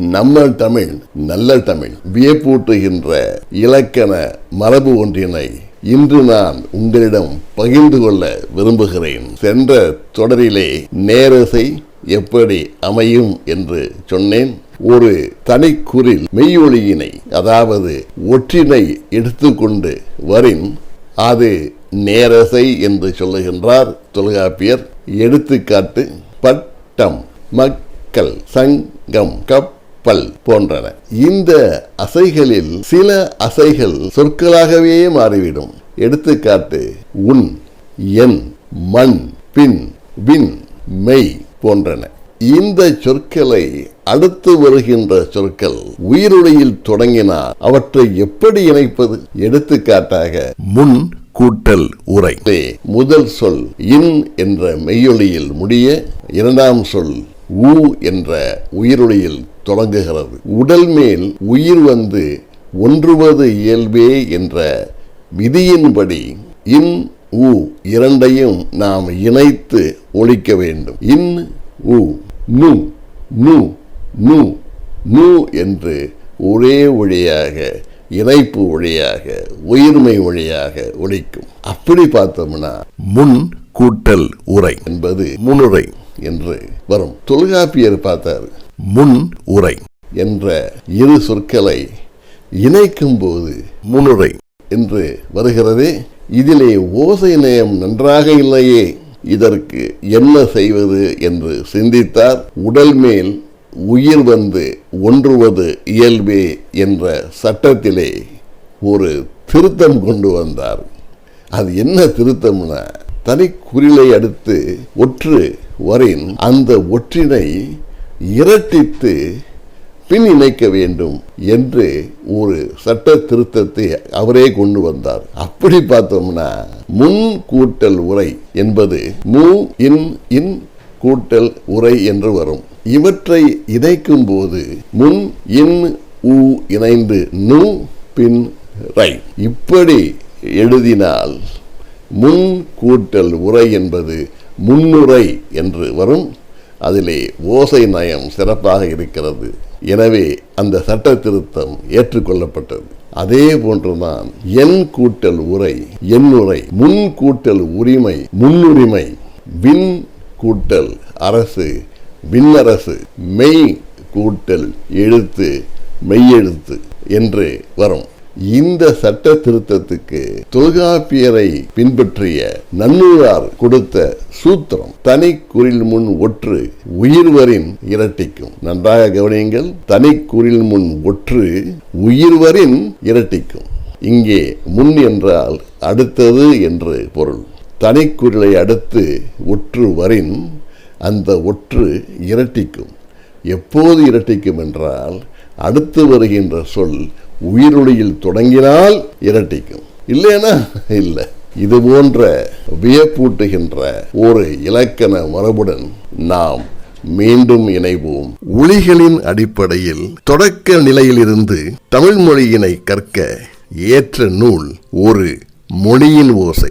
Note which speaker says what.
Speaker 1: நம்ம தமிழ் நல்ல தமிழ். வியப்பூட்டுகின்ற இலக்கண மரபு ஒன்றினை இன்று நான் உங்களிடம் பகிர்ந்து கொள்ள விரும்புகிறேன். சென்ற தொடரிலே நேரசை எப்படி அமையும் என்று சொன்னேன். ஒரு தனிக்குறில் மெய்யொலியினை அதாவது ஒற்றினை எடுத்துக்கொண்டு வரின் அது நேரசை என்று சொல்லுகின்றார் தொல்காப்பியர். எடுத்துக்காட்டு பட்டம் மக்கள் சங்கம் கப் பல் போன்றன. இந்த அசைகளில் சில அசைகள் சொற்களாகவே மாறிவிடும். எடுத்துக்காட்டு உன் என் மண் பின் வின் மெய் போன்றன. இந்த சொற்களை அடுத்து வருகின்ற சொற்கள் உயிருடையில் தொடங்கினால் அவற்றை எப்படி இணைப்பது? எடுத்துக்காட்டாக முன் கூட்டல் உரை முதல் சொல் இன் என்ற மெய்யொலியில் முடிய இரண்டாம் சொல் ஊ என்ற உயிருடையில் தொடங்குகிறது. உடல் மேல் உயிர் வந்து ஒன்றுவது இயல்பே என்ற விதியின்படி இன் உ இரண்டையும் நாம் இணைத்து ஒழிக்க வேண்டும். இன் உ நு நு நு நு என்று ஒரே வழியாக இணைப்பு வழியாக உயிர்மை வழியாக ஒழிக்கும். அப்படி பார்த்தோம்னா முன் கூட்டல் உரை என்பது முன்னுரை என்று வரும். தொல்காப்பியர் பார்த்தார். முன் உரை என்ற இரு சொற்களை இணைக்கும் போது முன்னுரை என்று வருகிறதே. இதிலே ஓசை நயம் நன்றாக இல்லையே. இதற்கு என்ன செய்வது என்று சிந்தித்தார். உடல் மேல் உயிர் வந்து ஒன்றுவது இயல்பே என்ற சட்டத்திலே ஒரு திருத்தம் கொண்டு வந்தார். அது என்ன திருத்தம்னா தனி குறிலை அடுத்து ஒற்று வரின் அந்த ஒற்றினை இரட்டித்து பின் இணைக்க வேண்டும் என்று ஒரு சட்ட திருத்தத்தை அவரே கொண்டு வந்தார். அப்படி பார்த்தோம்னா முன் கூட்டல் உரை என்பது மு இன் இன் கூட்டல் உரை என்று வரும். இவற்றை இணைக்கும் போது முன் இன் உ இணைந்து நு பின் ரை. இப்படி எழுதினால் முன் கூட்டல் உரை என்பது முன்னுரை என்று வரும். அதிலே ஓசை நயம் சிறப்பாக இருக்கிறது. எனவே அந்த சட்ட திருத்தம் ஏற்றுக்கொள்ளப்பட்டது. அதே போன்றுதான் என் கூட்டல் உரை எண்ணுரை முன் கூட்டல் உரிமை முன்னுரிமை வின் கூட்டல் அரசு விண்ணரசு மெய் கூட்டல் எழுத்து மெய்யெழுத்து என்று வரும். இந்த சட்ட திருத்தத்துக்கு தொல்காப்பியரை பின்பற்றிய நன்னூறார் கொடுத்த சூத்திரம் தனி குரில் முன் ஒற்று உயிர்வரின் இரட்டிக்கும். நன்றாக கவனியுங்கள் தனி குரில் முன் ஒற்று உயிர்வரின் இரட்டிக்கும். இங்கே முன் என்றால் அடுத்தது என்று பொருள். தனிக்குறிலை அடுத்து ஒற்று வரின் அந்த ஒற்று இரட்டிக்கும். எப்போது இரட்டிக்கும் என்றால் அடுத்து வருகின்ற சொல் உயிரொளியில் தொடங்கினால் இரட்டிக்கும். இல்லைனா இல்லை. இது போன்ற வியப்பூட்டுகின்ற ஒரு இலக்கண மரபுடன் நாம் மீண்டும் இணைவோம். ஒளிகளின் அடிப்படையில் தொடக்க நிலையிலிருந்து தமிழ் மொழியினை கற்க ஏற்ற நூல் ஒரு மொழியின் ஓசை.